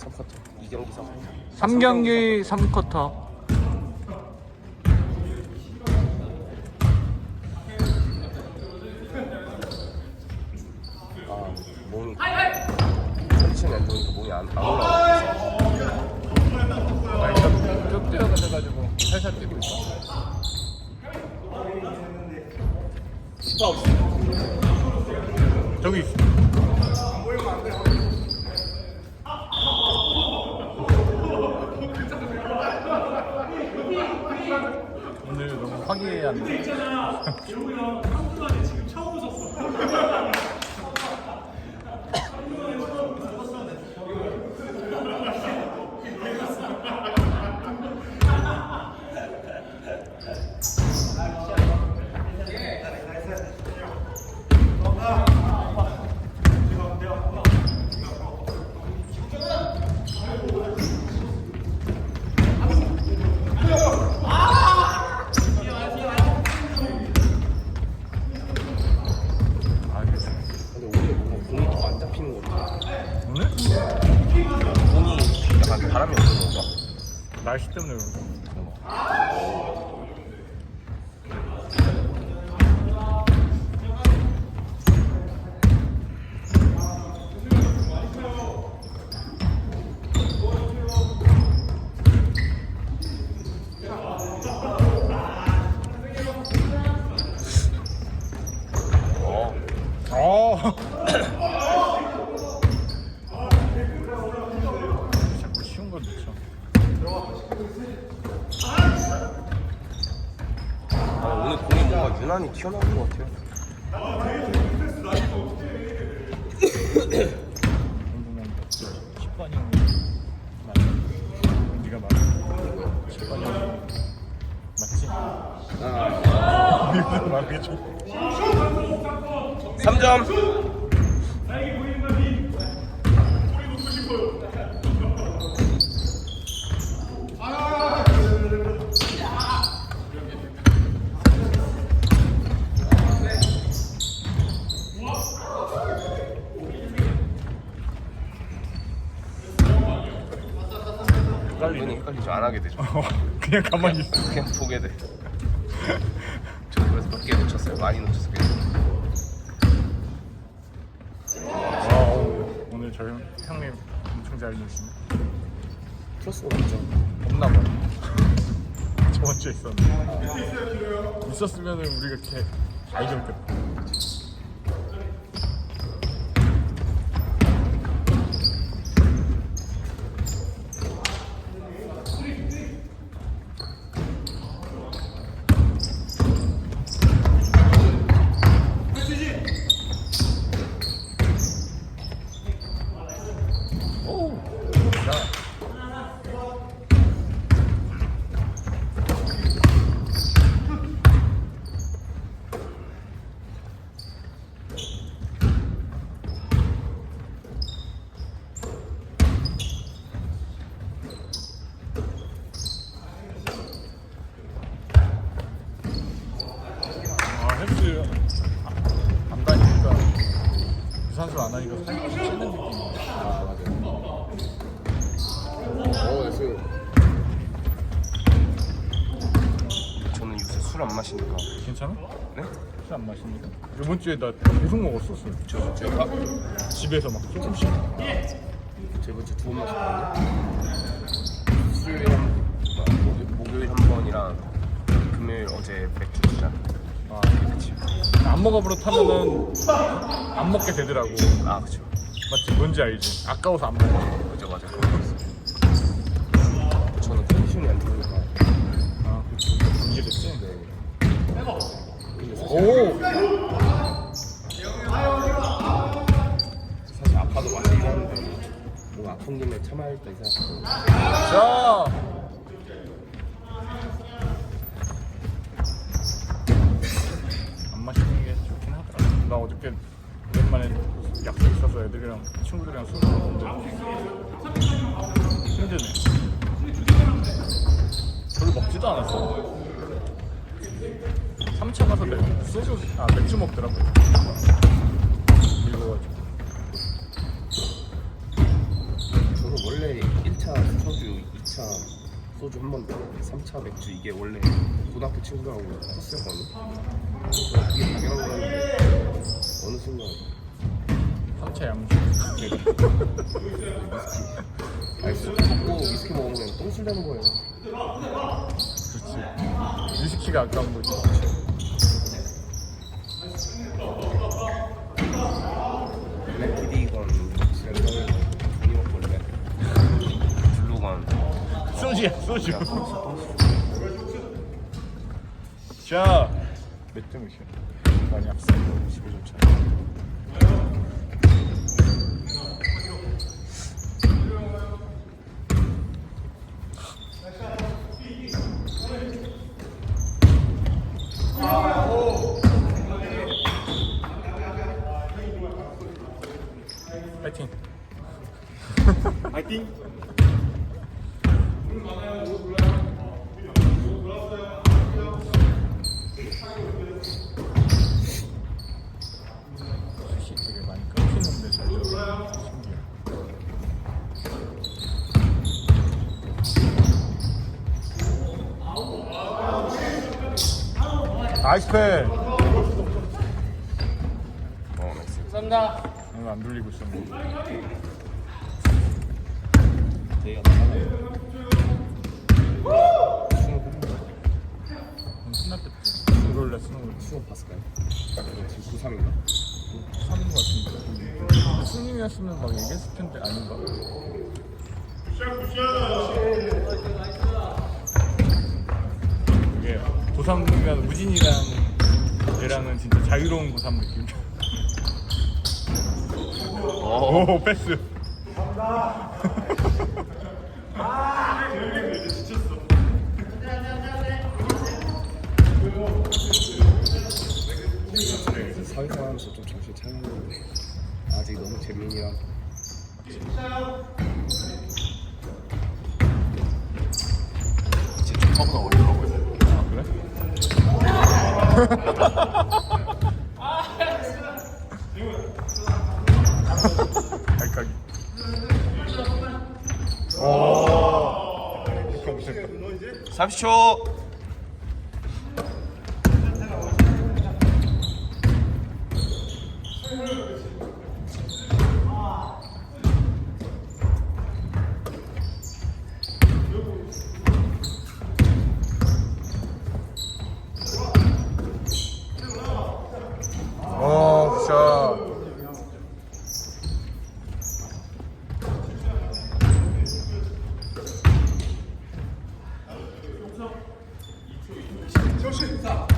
3쿼터. 2경기 3쿼터. 3경기 3쿼터. 아 몸이 컨디션이 안 좋으니까 몸이 안, 안 올라가 쭉 뛰어가셔가지고 살살 뛰고 있어. 저기 있어. 오늘 너무 화기애애한데. 알겠어. 근데 오늘 뭔가 공이 더 안 잡히는 것 같아 오늘? 공이 약간 바람이 없는 건가? 날씨 때문에 그런가? 어 어. 자꾸 쉬운 걸 놓쳐. 아, 오늘 공이 뭔가 유난히 튀어나온 것 같아요 궁금한 게 10번 형이 맞나? 네가 말한 10번 형이 맞지? 아 네가 말해줘. 3점 헷갈리죠 안 하게 되죠 어, 그냥 가만히 있어. 그냥 보게 돼. 저 그래서 몇 개 놓쳤어요. 많이 놓쳤어요. 와, 오늘 저 형, 형님 엄청 잘 노시네. 트러스가 맞죠? 없나 봐. 저번 주에 있었는데. 있었으면은 우리가 걔다 이겼겠다. 오, 자. 아 헬스 아, 안 다니니까 유산소 안 하니까 좀 찌는 느낌이야. 아 맞아요. 어, 그래서 저는 요새 술 안 마시니까. 괜찮아? 네? 술 안 마시니까? 이번 주에 나 계속 먹었어 술. 저 제가 집에서 막 조금씩. 저번 주에 두번 마셨거든요. 수요일 한 번, 목요일, 한 번이랑 금요일 어제 맥주 두 잔. 아, 안 먹어 버릇하면은 안 먹게 되더라고. 아 그죠. 맞지? 뭔지 알지? 아까워서 안 먹어. 그죠 맞아. 저는 컨디션이 안 좋으니까. 아, 그치. 이해됐지? 네. 오! 사실 아파도 마시긴 하는데 뭔가 아픈 김에 참아야겠다 이 생각하고 자! 나 어저께 오랜만에 약속 있어서 애들이랑 친구들이랑 술 먹었는데 힘드네. 별로 먹지도 않았어. 3차 가서 맥, 소주, 아, 맥주 먹더라고. 그리고 저는 원래 2차 소주 한 번 더, 3차 맥주 이게 원래 고등학교 친구들하고 코스였거든요. 그래서 그게 당연한 거였는데 어느 순간. 3차 양주 아니 술 먹고 위스키 먹으면 그냥 똥술 되는 거예요. 그렇지. 위스키가 아까운 거지. 블랙키디건 랜덤에서 종이 먹볼래? 블루건. 소주야 소주. 자, 몇 점이셔? 많이 앞서 15점 차. 파이팅 파이팅! 시 되게 많이 끊기는데 잘 들어 신기해 나이스 패. 어, 나이스. 오늘 안 돌리고 있었는데 저희가 나가면 끝날 때부터 들어올래 스노우 수업 봤을까요? 지금 93인가? 3인 것 같은데 승님이었으면 막 얘기했을 텐데 아닌가? 이게 고3이면 우진이랑 얘랑은 진짜 자유로운 고3 느낌 어. 오 패스 사회생활 하면서 좀 정신 차렸는데 아직 너무 재민이 라제 조카보다 어리더라고요 아 그래? 발가기 오 이거 무슨 30초 자.